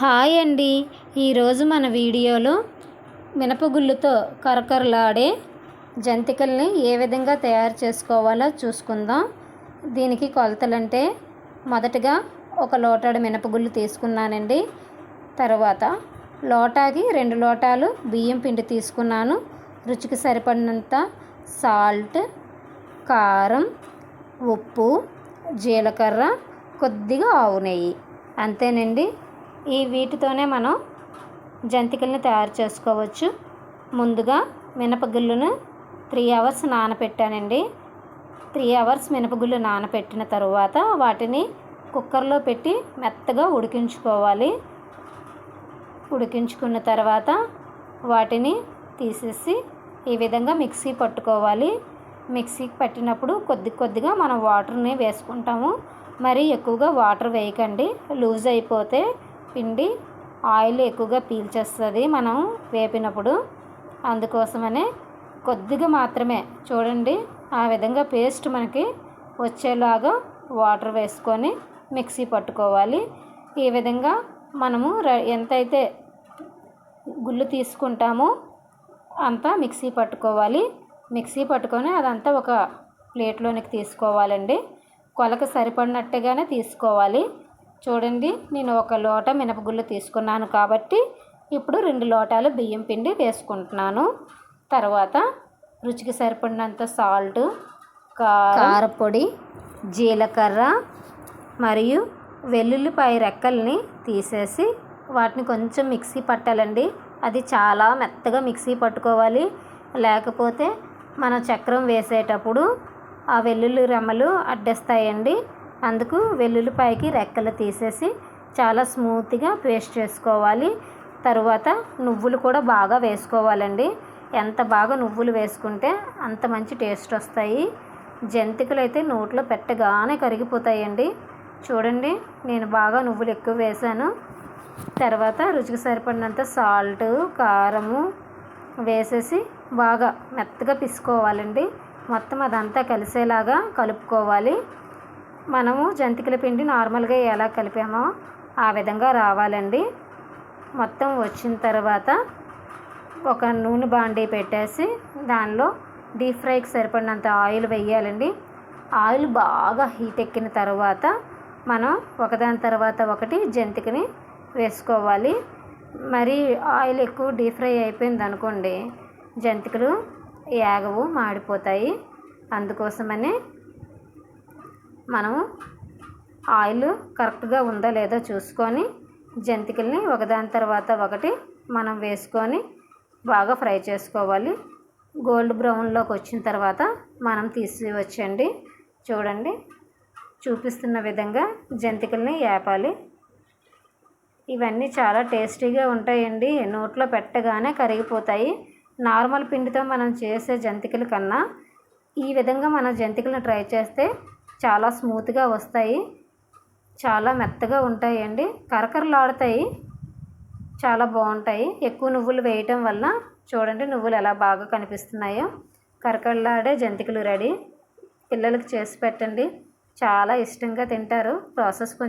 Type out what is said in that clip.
Hi అండి. ఈరోజు మన వీడియోలో మినపగుళ్ళుతో కరకరలాడే జంతికల్ని ఏ విధంగా తయారు చేసుకోవాలో చూసుకుందాం. దీనికి కొలతలంటే మొదటగా ఒక లోటాడు మినపగుళ్ళు తీసుకున్నానండి. తర్వాత లోటాకి రెండు లోటాలు బియ్యం పిండి తీసుకున్నాను. రుచికి సరిపడినంత సాల్ట్ కారం ఉప్పు జీలకర్ర కొద్దిగా ఆవు నెయ్యి. అంతేనండి. ఈ వీటితోనే మనం జంతికల్ని తయారు చేసుకోవచ్చు. ముందుగా మినపగుళ్ళను త్రీ అవర్స్ నానపెట్టానండి. త్రీ అవర్స్ మినపగుళ్ళు నానపెట్టిన తరువాత వాటిని కుక్కర్లో పెట్టి మెత్తగా ఉడికించుకోవాలి. ఉడికించుకున్న తర్వాత వాటిని తీసేసి ఈ విధంగా మిక్సీ పట్టుకోవాలి. మిక్సీకి పట్టినప్పుడు కొద్ది కొద్దిగా మనం వాటర్ని వేసుకుంటాము. మరి ఎక్కువగా వాటర్ వేయకండి. లూజ్ అయిపోతే పిండి ఆయిల్ ఎక్కువగా పీల్చేస్తుంది మనం వేపినప్పుడు. అందుకోసమనే కొద్దిగా మాత్రమే చూడండి ఆ విధంగా పేస్ట్ మనకి వచ్చేలాగా వాటర్ వేసుకొని మిక్సీ పట్టుకోవాలి. ఈ విధంగా మనము ఎంతైతే గుళ్ళు తీసుకుంటామో అంతా మిక్సీ పట్టుకోవాలి. మిక్సీ పట్టుకొని అదంతా ఒక ప్లేట్లోనికి తీసుకోవాలండి. కొలకు సరిపడినట్టుగానే తీసుకోవాలి. చూడండి నేను ఒక లోట మినపగుళ్ళు తీసుకున్నాను కాబట్టి ఇప్పుడు రెండు లోటాలు బియ్యం పిండి వేసుకుంటున్నాను. తర్వాత రుచికి సరిపడినంత సాల్ట్ కారపొడి జీలకర్ర మరియు వెల్లుల్లిపాయ రెక్కల్ని తీసేసి వాటిని కొంచెం మిక్సీ పట్టాలండి. అది చాలా మెత్తగా మిక్సీ పట్టుకోవాలి. లేకపోతే మన చక్రం వేసేటప్పుడు ఆ వెల్లుల్లి రెమ్మలు అడ్డేస్తాయండి. అందుకు వెల్లుల్లిపాయకి రెక్కలు తీసేసి చాలా స్మూత్గా పేస్ట్ చేసుకోవాలి. తరువాత నువ్వులు కూడా బాగా వేసుకోవాలండి. ఎంత బాగా నువ్వులు వేసుకుంటే అంత మంచి టేస్ట్ వస్తాయి. జంతికలు అయితే నోట్లో పెట్టగానే కరిగిపోతాయండి. చూడండి నేను బాగా నువ్వులు ఎక్కువ వేసాను తర్వాత రుచికి సరిపడినంత సాల్ట్ కారము వేసేసి బాగా మెత్తగా పిసుకోవాలండి. మొత్తం అదంతా కలిసేలాగా కలుపుకోవాలి. మనము జంతికల పిండి నార్మల్గా ఎలా కలిపామో ఆ విధంగా రావాలండి. మొత్తం వచ్చిన తర్వాత ఒక నూనె బాండీ పెట్టేసి దానిలో డీప్ ఫ్రైకి సరిపడినంత ఆయిల్ వేయాలండి. ఆయిల్ బాగా హీట్ ఎక్కిన తర్వాత మనం ఒకదాని తర్వాత ఒకటి జంతికని వేసుకోవాలి. మరి ఆయిల్ ఎక్కువ డీప్ ఫ్రై అయిపోయింది అనుకోండి జంతికలు యాగవు మాడిపోతాయి. అందుకోసమని మనం ఆయిల్ కరెక్ట్గా ఉందో లేదో చూసుకొని జంతికల్ని ఒకదాని తర్వాత ఒకటి మనం వేసుకొని బాగా ఫ్రై చేసుకోవాలి. గోల్డ్ బ్రౌన్లోకి వచ్చిన తర్వాత మనం తీసి వచ్చండి చూడండి. చూపిస్తున్న విధంగా జంతికల్ని ఏపాలి ఇవన్నీ చాలా టేస్టీగా ఉంటాయండి. నోట్లో పెట్టగానే కరిగిపోతాయి. నార్మల్ పిండితో మనం చేసే జంతికల కన్నా ఈ విధంగా మనం జంతికలను ట్రై చేస్తే చాలా స్మూత్గా వస్తాయి. చాలా మెత్తగా ఉంటాయండి. కరకరలాడుతాయి. చాలా బాగుంటాయి. ఎక్కువ నువ్వులు వేయటం వల్ల చూడండి నువ్వులు ఎలా బాగా కనిపిస్తున్నాయో. కరకరలాడే జంతికలు రెడీ. పిల్లలకి చేసి పెట్టండి. చాలా ఇష్టంగా తింటారు. ప్రాసెస్ కొంచెం